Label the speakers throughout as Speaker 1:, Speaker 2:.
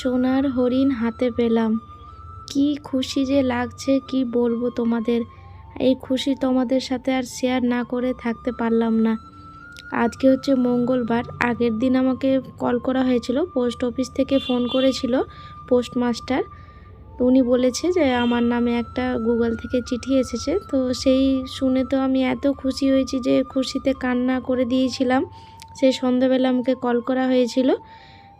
Speaker 1: সোনার হরিণ হাতে পেলাম। কি খুশি যে লাগছে, কি বলব তোমাদের? এই খুশি তোমাদের সাথে আর শেয়ার না করে থাকতে পারলাম না। আজকে হচ্ছে মঙ্গলবার, আগের দিন আমাকে কল করা হয়েছিল পোস্ট অফিস থেকে ফোন করেছিল পোস্টমাস্টার উনি বলেছে যে আমার নামে একটা গুগল থেকে চিঠি এসেছে, তো সেই শুনে তো আমি এত খুশি হয়েছি যে খুশিতে কান্না করে দিয়েছিলাম। সেই সন্ধ্যাবেলা আমাকে কল করা হয়েছিল।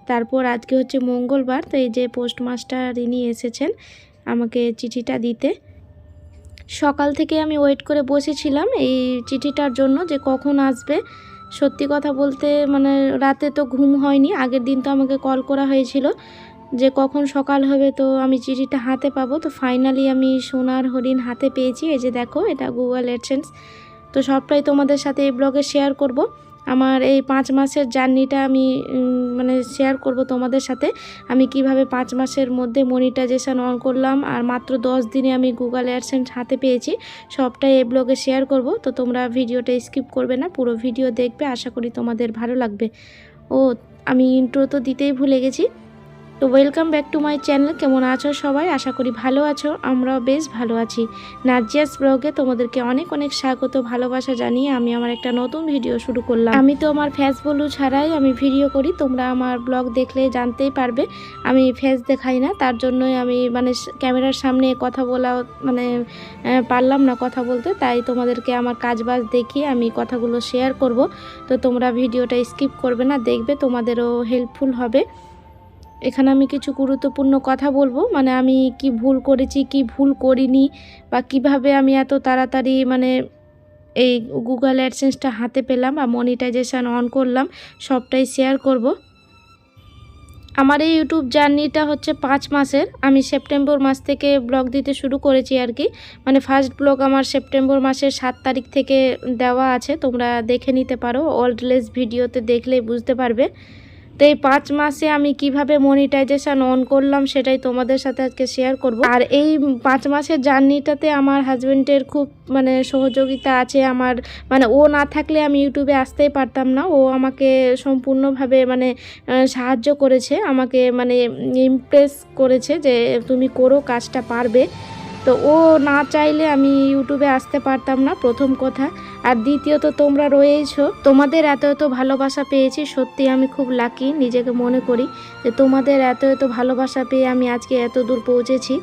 Speaker 1: তারপর আজকে হচ্ছে মঙ্গলবার, তো এই যে পোস্টমাস্টার ইনি এসেছেন আমাকে চিঠিটা দিতে। সকাল থেকে আমি ওয়েট করে বসেছিলাম এই চিঠিটার জন্য যে কখন আসবে। সত্যি কথা বলতে মানে রাতে তো ঘুম হয়নি, আগের দিন তো আমাকে কল করা হয়েছিল যে কখন সকাল হবে তো আমি চিঠিটা হাতে পাবো। তো ফাইনালি আমি সোনার হরিণ হাতে পেয়েছি, এই যে দেখো এটা গুগল অ্যাডসেন্স। তো সবটাই তোমাদের সাথে এই ব্লগে শেয়ার করব। আমার এই পাঁচ মাসের জার্নিটা আমি মানে শেয়ার করব তোমাদের সাথে। আমি কীভাবে পাঁচ মাসের মধ্যে মনিটাইজেশান অন করলাম, আর মাত্র দশ দিনে আমি গুগল অ্যাডসেন্স হাতে পেয়েছি। সবটাই এই ব্লগে শেয়ার করব, তো তোমরা ভিডিওটা স্কিপ করবে না, পুরো ভিডিও দেখবে, আশা করি তোমাদের ভালো লাগবে। ও, আমি ইন্ট্রো তো দিতেই ভুলে গেছি। তো welcome back to my channel কেমন আছো সবাই? আশা করি ভালো আছো, আমরাও বেশ ভালো আছি। নাজিয়াস ব্লগে তোমাদেরকে অনেক অনেক স্বাগত, ভালোবাসা জানিয়ে আমি আমার একটা নতুন ভিডিও শুরু করলাম। আমি তো আমার ফেস বলু ছাড়াই আমি ভিডিও করি, তোমরা আমার ব্লগ দেখলে জানতেই পারবে। আমি ফেস দেখাই না, তার জন্যই আমি মানে ক্যামেরার সামনে কথা বলা মানে পারলাম না কথা বলতে, তাই তোমাদেরকে আমার কাজ বাজ দেখিয়ে আমি কথাগুলো শেয়ার করব। তো তোমরা ভিডিওটা স্কিপ করবে না, দেখবে তোমাদেরও হেল্পফুল হবে। এখানে আমি কিছু গুরুত্বপূর্ণ কথা বলব। মানে আমি কি ভুল করেছি, কি ভুল করিনি, বা কীভাবে আমি এত তাড়াতাড়ি মানে এই গুগল অ্যাডসেন্সটা হাতে পেলাম বা মনিটাইজেশান অন করলাম, সবটাই শেয়ার করব। আমার এই ইউটিউব জার্নিটা হচ্ছে পাঁচ মাসের। আমি সেপ্টেম্বর মাস থেকে ব্লগ দিতে শুরু করেছি আর কি। মানে ফার্স্ট ব্লগ আমার সেপ্টেম্বর মাসের সাত তারিখ থেকে দেওয়া আছে, তোমরা দেখে নিতে পারো। ওল্ডলেস ভিডিওতে দেখলেই বুঝতে পারবে। তো এই পাঁচ মাসে আমি কীভাবে মনিটাইজেশন অন করলাম সেটাই তোমাদের সাথে আজকে শেয়ার করব। আর এই পাঁচ মাসের জার্নিটাতে আমার হাজব্যান্ডের খুব মানে সহযোগিতা আছে আমার মানে ও না থাকলে আমি ইউটিউবে আসতেই পারতাম না। ও আমাকে সম্পূর্ণভাবে মানে সাহায্য করেছে, আমাকে মানে ইমপ্রেস করেছে যে তুমি করো, কাজটা পারবে। তো ও না চাইলে আমি ইউটিউবে আসতে পারতাম না, প্রথম কথা। আর দ্বিতীয়ত, তোমরা রয়েছো তোমাদের এত এত ভালোবাসা পেয়েছি, সত্যি আমি খুব লাকি নিজেকে মনে করি যে তোমাদের এত এত ভালোবাসা পেয়ে আমি আজকে এত দূর পৌঁছেছি।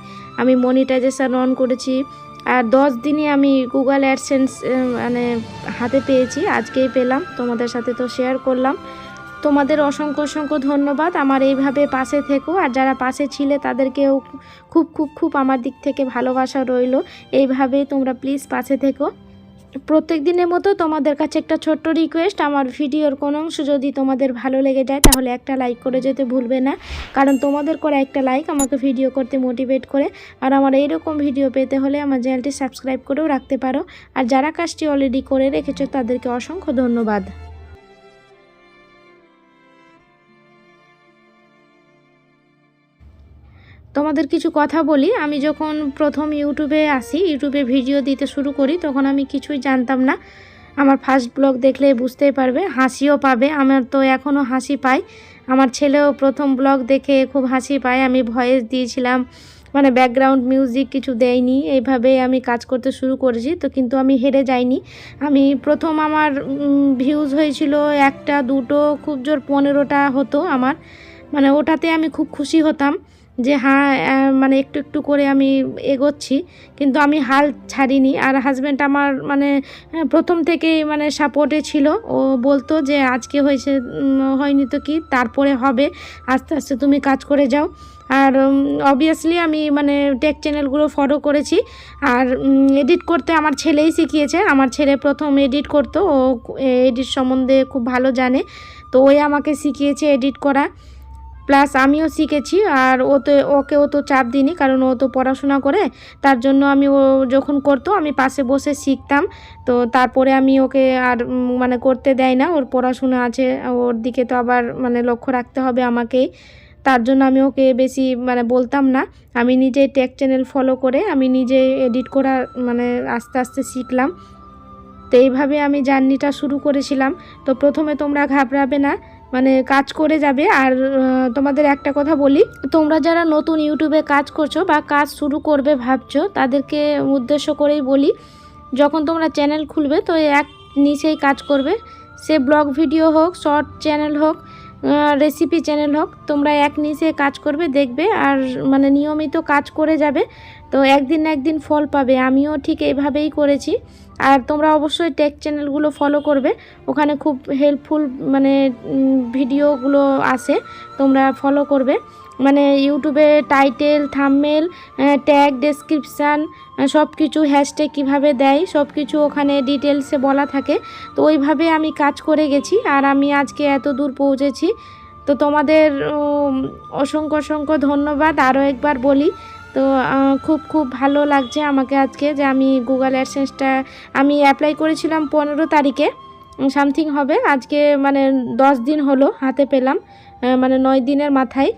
Speaker 1: আমি মনিটাইজেশন অন করেছি। আর দশ দিনে আমি গুগল অ্যাডসেন্স মানে হাতে পেয়েছি। আজকেই পেলাম। তোমাদের সাথে তো শেয়ার করলাম। তোমাদের অসংখ্য অসংখ্য ধন্যবাদ। আমার এইভাবে পাশে থেকো, আর যারা পাশে ছিলে তাদেরকেও খুব খুব খুব আমার দিক থেকে ভালোবাসা রইল। এইভাবেই তোমরা প্লিজ পাশে থেকো। প্রত্যেক দিনের মতো তোমাদের কাছে একটা ছোট্ট রিকোয়েস্ট আমার ভিডিওর কোনো অংশ যদি তোমাদের ভালো লেগে যায়, তাহলে একটা লাইক করে যেতে ভুলবে না। কারণ তোমাদের করা একটা লাইক আমাকে ভিডিও করতে মোটিভেট করে। আর আমার এইরকম ভিডিও পেতে হলে আমার চ্যানেলটি সাবস্ক্রাইব করেও রাখতে পারো। আর যারা কাজটি অলরেডি করে রেখেছো, তাদেরকে অসংখ্য ধন্যবাদ। তোমাদের কিছু কথা বলি। আমি যখন প্রথম ইউটিউবে আসি, ইউটিউবে ভিডিও দিতে শুরু করি, তখন আমি কিছুই জানতাম না। আমার ফার্স্ট ব্লগ দেখলে বুঝতেই পারবে, হাসিও পাবে। আমার তো এখনও হাসি পায় আমার ছেলেও প্রথম ব্লগ দেখে খুব হাসি পায়। আমি ভয়েস দিয়েছিলাম মানে ব্যাকগ্রাউন্ড মিউজিক কিছু দেয়নি। এইভাবে আমি কাজ করতে শুরু করেছি, তো কিন্তু আমি হেরে যাইনি। আমি প্রথম আমার ভিউজ হয়েছিল একটা, দুটো, খুব জোর পনেরোটা হতো আমার। মানে ওটাতে আমি খুব খুশি হতাম। যে হ্যাঁ মানে একটু একটু করে আমি এগোচ্ছি। কিন্তু আমি হাল ছাড়িনি। আর হাজব্যান্ড আমার মানে প্রথম থেকেই মানে সাপোর্টে ছিল। ও বলতো যে আজকে হয়েছে হয়নি তো কি, তারপরে হবে। আস্তে আস্তে তুমি কাজ করে যাও। আর অবভিয়াসলি আমি মানে টেক চ্যানেলগুলো ফলো করেছি। আর এডিট করতে আমার ছেলেই শিখিয়েছে। আমার ছেলে প্রথম এডিট করতো। ও এডিট সম্বন্ধে খুব ভালো জানে। তো ওই আমাকে শিখিয়েছে এডিট করা। প্লাস আমিও শিখেছি আর ও তো, ওকে ও তো চাপ দিইনি কারণ ও তো পড়াশোনা করে। তার জন্য আমি ও যখন করতো আমি পাশে বসে শিখতাম। তো তারপরে আমি ওকে আর মানে করতে দেয় না। ওর পড়াশোনা আছে, ওর দিকে তো আবার মানে লক্ষ্য রাখতে হবে আমাকেই। তার জন্য আমি ওকে বেশি মানে বলতাম না। আমি নিজে টেক চ্যানেল ফলো করে আমি নিজে এডিট করা মানে আস্তে আস্তে শিখলাম। তো এইভাবে আমি জার্নিটা শুরু করেছিলাম। তো প্রথমে তোমরা ঘাবড়াবে না মানে কাজ করে যাবে। আর তোমাদের একটা কথা বলি, তোমরা যারা নতুন ইউটিউবে কাজ করছ বা কাজ শুরু করবে ভাবছ, তাদেরকে উদ্দেশ্য করেই বলি, যখন তোমরা চ্যানেল খুলবে, তো এক নিচেই কাজ করবে। সে ব্লগ ভিডিও হোক, শর্ট চ্যানেল হোক রেসিপি চ্যানেল হোক, তোমরা এক নিচে কাজ করবে, দেখবে, আর মানে নিয়মিত কাজ করে যাবে, তো একদিন না একদিন ফল পাবে। আমিও ঠিক এইভাবেই করেছি। আর তোমরা অবশ্যই টেক চ্যানেলগুলো ফলো করবে। ওখানে খুব হেল্পফুল মানে ভিডিওগুলো আছে তোমরা ফলো করবে। মানে ইউটিউবে টাইটেল থাম্বনেল ট্যাগ ডেসক্রিপশান সব কিছু হ্যাশট্যাগ কীভাবে দেয় সব কিছু ওখানে ডিটেলসে বলা থাকে। তো ওইভাবে আমি কাজ করে গেছি আর আমি আজকে এত দূর পৌঁছেছি। তো তোমাদের অসংখ্য অসংখ্য ধন্যবাদ। আরও একবার বলি, তো খুব খুব ভালো লাগছে আমাকে আজকে যে আমি গুগল অ্যাডসেন্সটা আমি অ্যাপ্লাই করেছিলাম পনেরো তারিখে। সামথিং হবে। আজকে মানে দশ দিন হলো, হাতে পেলাম মানে নয় দিনের মাথায়।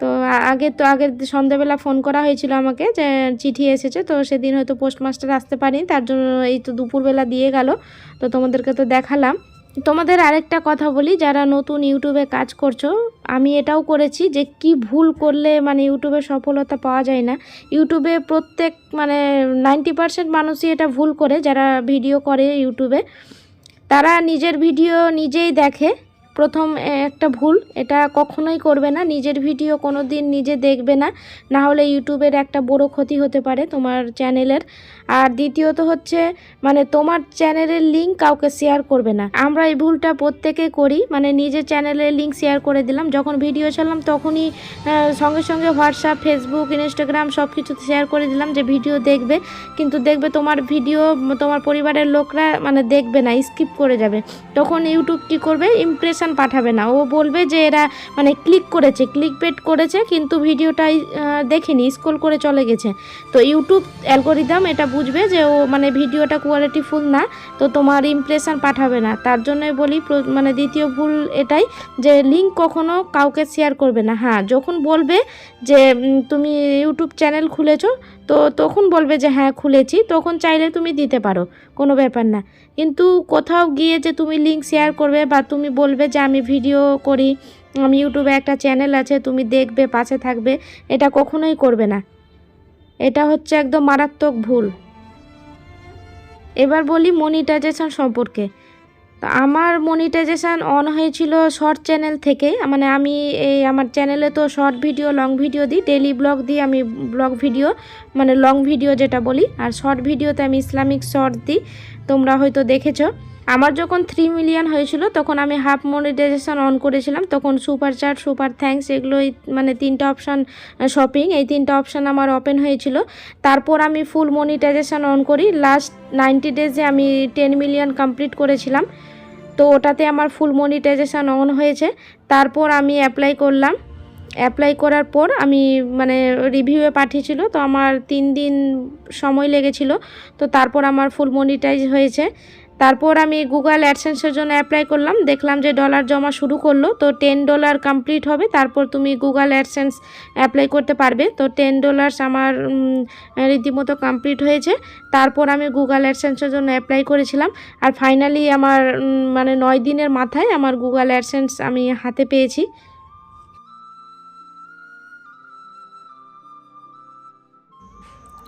Speaker 1: তো আগে তো আগের সন্ধ্যাবেলা ফোন করা হয়েছিল আমাকে যে চিঠি এসেছে, তো সেদিন হয়তো পোস্টমাস্টার আসতে পারিনি, তার জন্য এই তো দুপুরবেলা দিয়ে গেল, তো তোমাদেরকে তো দেখালাম। তোমাদের আরেকটা কথা বলি, যারা নতুন ইউটিউবে কাজ করছ, আমি এটাও করেছি যে কি ভুল করলে মানে ইউটিউবে সফলতা পাওয়া যায় না। ইউটিউবে প্রত্যেক মানে নাইনটি পার্সেন্ট মানুষই এটা ভুল করে, যারা ভিডিও করে ইউটিউবে, তারা নিজের ভিডিও নিজেই দেখে প্রথম একটা ভুল। এটা কখনোই করবে না। নিজের ভিডিও কোনো দিন নিজে দেখবে না। না হলে ইউটিউবের একটা বড় ক্ষতি হতে পারে তোমার চ্যানেলের। আর দ্বিতীয়ত হচ্ছে মানে তোমার চ্যানেলের লিঙ্ক কাউকে শেয়ার করবে না। আমরা এই ভুলটা প্রত্যেকে করি। মানে নিজের চ্যানেলের লিঙ্ক শেয়ার করে দিলাম। যখন ভিডিও ছাড়লাম তখনই সঙ্গে সঙ্গে হোয়াটসঅ্যাপ ফেসবুক ইনস্টাগ্রাম সব কিছু শেয়ার করে দিলাম যে ভিডিও দেখবে। কিন্তু দেখবে তোমার ভিডিও তোমার পরিবারের লোকরা মানে দেখবে না স্কিপ করে যাবে। তখন ইউটিউব কী করবে? ইমপ্রেশন পাঠাবে না। ও বলবে যে এরা মানে ক্লিক করেছে ক্লিক বেট করেছে, কিন্তু ভিডিওটাই দেখেনি স্ক্রল করে চলে গেছে। তো ইউটিউব অ্যালগোরিদম এটা বুঝবে যে ও মানে ভিডিওটা কোয়ালিটিফুল না, তো তোমার ইমপ্রেশন পাঠাবে না। তার জন্যই বলি মানে দ্বিতীয় ভুল এটাই যে লিঙ্ক কখনো কাউকে শেয়ার করবে না। হ্যাঁ যখন বলবে যে তুমি ইউটিউব চ্যানেল খুলেছো, তো তখন বলবে যে হ্যাঁ খুলেছি, তখন চাইলে তুমি দিতে পারো, কোনো ব্যাপার না। কিন্তু কোথাও গিয়ে যে তুমি লিঙ্ক শেয়ার করবে বা তুমি বলবে যে আমি ভিডিও করি আমি ইউটিউবে একটা চ্যানেল আছে, তুমি দেখবে, পাশে থাকবে, এটা কখনোই করবে না। এটা হচ্ছে একদম মারাত্মক ভুল। এবার বলি মনিটাইজেশন সম্পর্কে। তো আমার মনিটাইজেশান অন হয়েছিল শর্ট চ্যানেল থেকে মানে আমি এই আমার চ্যানেলে তো শর্ট ভিডিও লং ভিডিও দিই ডেলি ব্লগ দিই, আমি ব্লগ ভিডিও মানে লং ভিডিও যেটা বলি, আর শর্ট ভিডিওতে আমি ইসলামিক শর্ট দিই, তোমরা হয়তো দেখেছ। আমার যখন থ্রি মিলিয়ন হয়েছিল, তখন আমি হাফ মনিটাইজেশন অন করেছিলাম, তখন সুপার চার্ট সুপার থ্যাঙ্কস এগুলোই মানে তিনটা অপশান শপিং এই তিনটা অপশান আমার ওপেন হয়েছিল। তারপর আমি ফুল মনিটাইজেশন অন করি। লাস্ট নাইনটি ডেজে আমি টেন মিলিয়ন কমপ্লিট করেছিলাম। তো ওটাতে আমার ফুল মনিটাইজেশন অন হয়েছে। তারপর আমি অ্যাপ্লাই করলাম। অ্যাপ্লাই করার পর আমি মানে রিভিউয়ে পাঠিয়েছিল। তো আমার তিন দিন সময় লেগেছিল। তো তারপর আমার ফুল মনিটাইজ হয়েছে। তারপর আমি গুগল অ্যাডসেন্সের জন্য অ্যাপ্লাই করলাম। দেখলাম যে ডলার জমা শুরু করল, তো টেন ডলার কমপ্লিট হবে। তারপর তুমি গুগল অ্যাডসেন্স অ্যাপ্লাই করতে পারবে। তো টেন ডলার্স আমার রীতিমতো কমপ্লিট হয়েছে। তারপর আমি গুগল অ্যাডসেন্সের জন্য অ্যাপ্লাই করেছিলাম। আর ফাইনালি আমার মানে নয় দিনের মাথায় আমার গুগল অ্যাডসেন্স আমি হাতে পেয়েছি।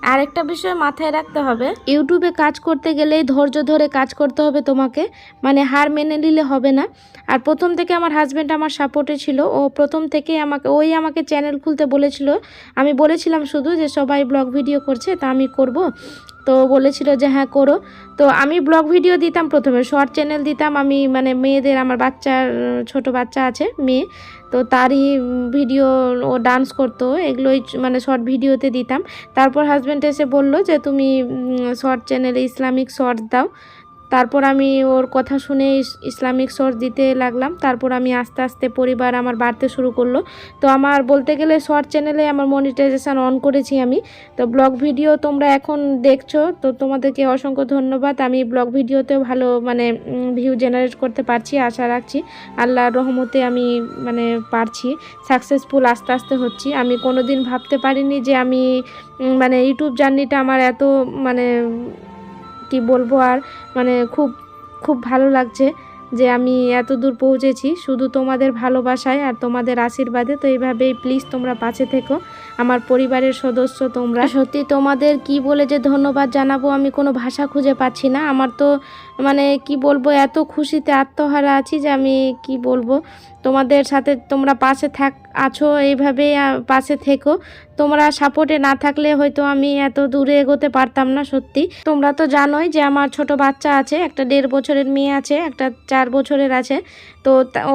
Speaker 1: আরেকটা বিষয় মাথায় রাখতে হবে। ইউটিউবে কাজ করতে গেলেই ধৈর্য ধরে কাজ করতে হবে তোমাকে। মানে হার মেনে নিলে হবে না। আর প্রথম থেকে আমার হাজব্যান্ড আমার সাপোর্টে ছিল। ও প্রথম থেকে আমাকে, ওই আমাকে চ্যানেল খুলতে বলেছিল। আমি বলেছিলাম শুধু যে সবাই ব্লগ ভিডিও করছে, তা আমি করব। তো বলেছিল যে হ্যাঁ করো। তো আমি ব্লগ ভিডিও দিতাম প্রথমে, শর্ট চ্যানেল দিতাম। আমি মানে মেয়েদের, আমার বাচ্চার, ছোট বাচ্চা আছে, মেয়ে, তো তারই ভিডিও ও ডান্স করতো, এগুলোই মানে শর্ট ভিডিওতে দিতাম। তারপর হাজব্যান্ড এসে বলল যে, তুমি শর্ট চ্যানেলে ইসলামিক শর্টস দাও। তারপর আমি ওর কথা শুনে ইসলামিক শর্টস দিতে লাগলাম। তারপর আমি আস্তে আস্তে পরিবার আমার বাড়তে শুরু করল। তো আমার বলতে গেলে শর্ট চ্যানেলে আমার মনিটাইজেশন অন করেছি আমি। তো ব্লগ ভিডিও তোমরা এখন দেখছ। তো তোমাদেরকে অসংখ্য ধন্যবাদ। আমি ব্লগ ভিডিওতেও ভালো মানে ভিউ জেনারেট করতে পারছি, আশা রাখছি। আল্লাহর রহমতে আমি মানে পারছি। সাকসেসফুল আস্তে আস্তে হচ্ছি। আমি কোনো দিন ভাবতে পারিনি যে আমি মানে ইউটিউব জার্নিটা আমার এত মানে কি বলব আর মানে খুব খুব ভালো লাগছে যে আমি এত দূর পৌঁছেছি। শুধু তোমাদের ভালোবাসায় আর তোমাদের আশীর্বাদে। তো এইভাবেই প্লিজ তোমরা পাশে থেকো। আমার পরিবারের সদস্য তোমরা। সত্যি তোমাদের কি বলে যে ধন্যবাদ জানাব আমি কোনো ভাষা খুঁজে পাচ্ছি না। আমার তো মানে কি বলব, এত খুশিতে আত্মহারা আছি যে আমি কি বলব? তোমাদের সাথে তোমরা পাশে থাক, আছো এইভাবে পাশে থেকো। তোমরা সাপোর্টে না থাকলে হয়তো আমি এত দূরে এগোতে পারতাম না, সত্যি। তোমরা তো জানোই যে আমার ছোট বাচ্চা আছে, একটা দেড় বছরের মেয়ে আছে, একটা চার বছরের আছে। তো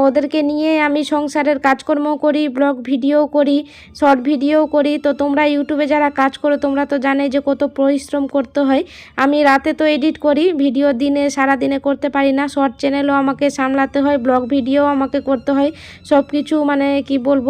Speaker 1: ওদেরকে নিয়ে আমি সংসারের কাজকর্ম করি, ব্লগ ভিডিও করি, শর্ট ভিডিও করি। তো তোমরা ইউটিউবে যারা কাজ করো, তোমরা তো জানে যে কত পরিশ্রম করতে হয়। আমি রাতে তো এডিট করি, ভিডিও দিনে সারা দিনে করতে পারি না। শর্ট চ্যানেলও আমাকে সামলাতে হয় ব্লগ ভিডিও আমাকে করতে হয় সব কিছু মানে কি বলব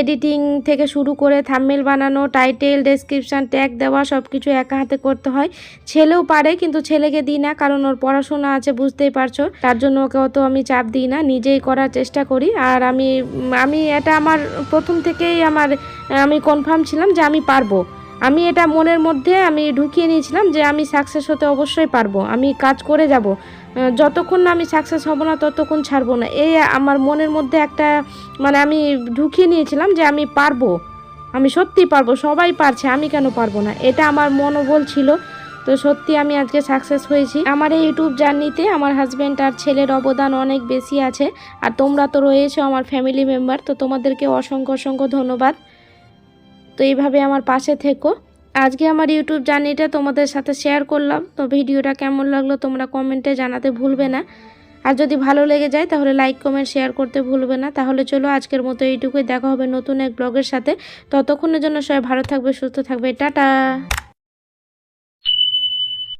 Speaker 1: এডিটিং থেকে শুরু করে থাম্বনেল বানানো টাইটেল ডেসক্রিপশান ট্যাগ দেওয়া সব কিছু একা হাতে করতে হয়। ছেলেও পারে কিন্তু ছেলেকে দিই না, কারণ ওর পড়াশোনা আছে, বুঝতেই পারছ। তার জন্য ওকে অত আমি চাপ দিই না, নিজেই করার চেষ্টা করি। আর আমি আমি এটা আমার প্রথম থেকেই আমার, আমি কনফার্ম ছিলাম যে আমি পারব। আমি এটা মনের মধ্যে আমি ঢুকিয়ে নিয়েছিলাম যে আমি সাকসেস হতে অবশ্যই পারব, আমি কাজ করে যাব। যতক্ষণ না আমি সাকসেস হব না, ততক্ষণ ছাড়বো না। এই আমার মনের মধ্যে একটা মানে আমি ঢুকিয়ে নিয়েছিলাম যে আমি পারব। আমি সত্যি পারব, সবাই পারছে, আমি কেন পারব না? এটা আমার মনোবল ছিল। তো সত্যি আমি আজকে সাকসেস হয়েছি। আমার এই ইউটিউব জার্নিতে আমার হাজব্যান্ড আর ছেলের অবদান অনেক বেশি আছে। আর তোমরা তো রয়েছো আমার ফ্যামিলি মেম্বার তো তোমাদেরকে অসংখ্য অসংখ্য ধন্যবাদ। এইভাবে আমার পাশে থেকো। আজকে আমার ইউটিউব জার্নিটা তোমাদের সাথে শেয়ার করলাম। তো ভিডিওটা কেমন লাগল তোমরা কমেন্টে জানাতে ভুলবে না। আর যদি ভালো লেগে যায় তাহলে লাইক কমেন্ট শেয়ার করতে ভুলবে না। তাহলে চলো আজকের মতো এইটুকুই। দেখা হবে নতুন এক ব্লগের সাথে। ততক্ষণের জন্য সবাই ভালো থাকবে, সুস্থ থাকবে। টাটা!